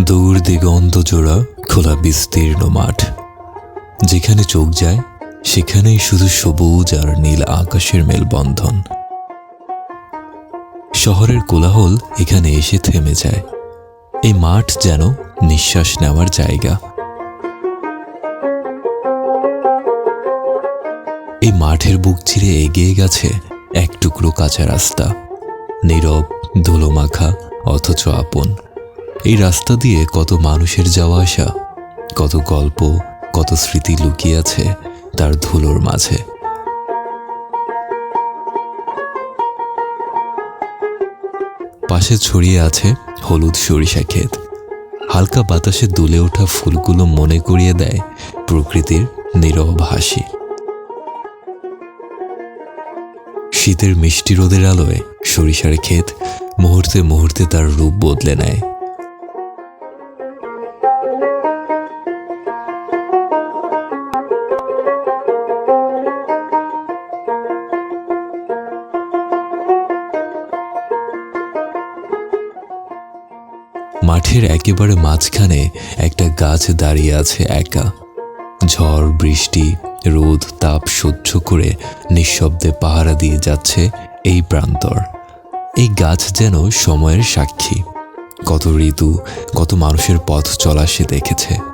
দূর দিগন্ত জোড়া খোলা বিস্তীর্ণ মাঠ। যেখানে চোখ যায়, সেখানেই শুধু সবুজ আর নীল আকাশের মেলবন্ধন। শহরের কোলাহল এখানে এসে থেমে যায়। এই মাঠ যেন নিঃশ্বাস নেওয়ার জায়গা। এই মাঠের বুক চিরে এগিয়ে গেছে এক টুকরো কাঁচা রাস্তা। নীরব, ধুলোমাখা, অথচ আপন। এই রাস্তা দিয়ে কত মানুষের যাওয়া আসা, কত গল্প, কত স্মৃতি লুকিয়ে আছে তার ধুলোর মাঝে। পাশে ছড়িয়ে আছে হলুদ সরিষা ক্ষেত। হালকা বাতাসে দুলে ওঠা ফুলগুলো মনে করিয়ে দেয় প্রকৃতির নীরব হাসি। শীতের মিষ্টি রোদের আলোয় সরিষার ক্ষেত মুহূর্তে মুহূর্তে তার রূপ বদলে নেয়। মাঠের একেবারে মাঝখানে একটা গাছ দাঁড়িয়ে আছে একা। ঝড়, বৃষ্টি, রোদ, তাপ সহ্য করে নিঃশব্দে পাহারা দিয়ে যাচ্ছে এই প্রান্তর। এই গাছ যেন সময়ের সাক্ষী। কত ঋতু, কত মানুষের পথ চলা সে দেখেছে।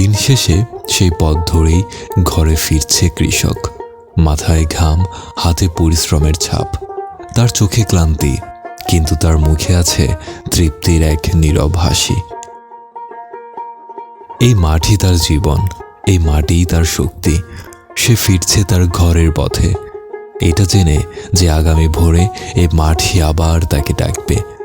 দিন শেষে সেই পথ ধরেই ঘরে ফিরছে কৃষক। মাথায় ঘাম, হাতে পরিশ্রমের ছাপ। তার চোখে ক্লান্তি, কিন্তু তার মুখে আছে তৃপ্তির এক নীরব হাসি। এই মাঠই তার জীবন, এই মাটিই তার শক্তি। সে ফিরছে তার ঘরের পথে। এটা জেনে যে আগামী ভোরে এই মাঠই আবার তাকে ডাকবে।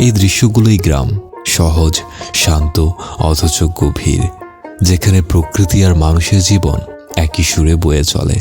এই দৃশ্যগুলোই গ্রাম, সহজ, শান্ত, অথচ গভীর, যেখানে প্রকৃতি আর মানুষের জীবন একই সুরে বয়ে চলে।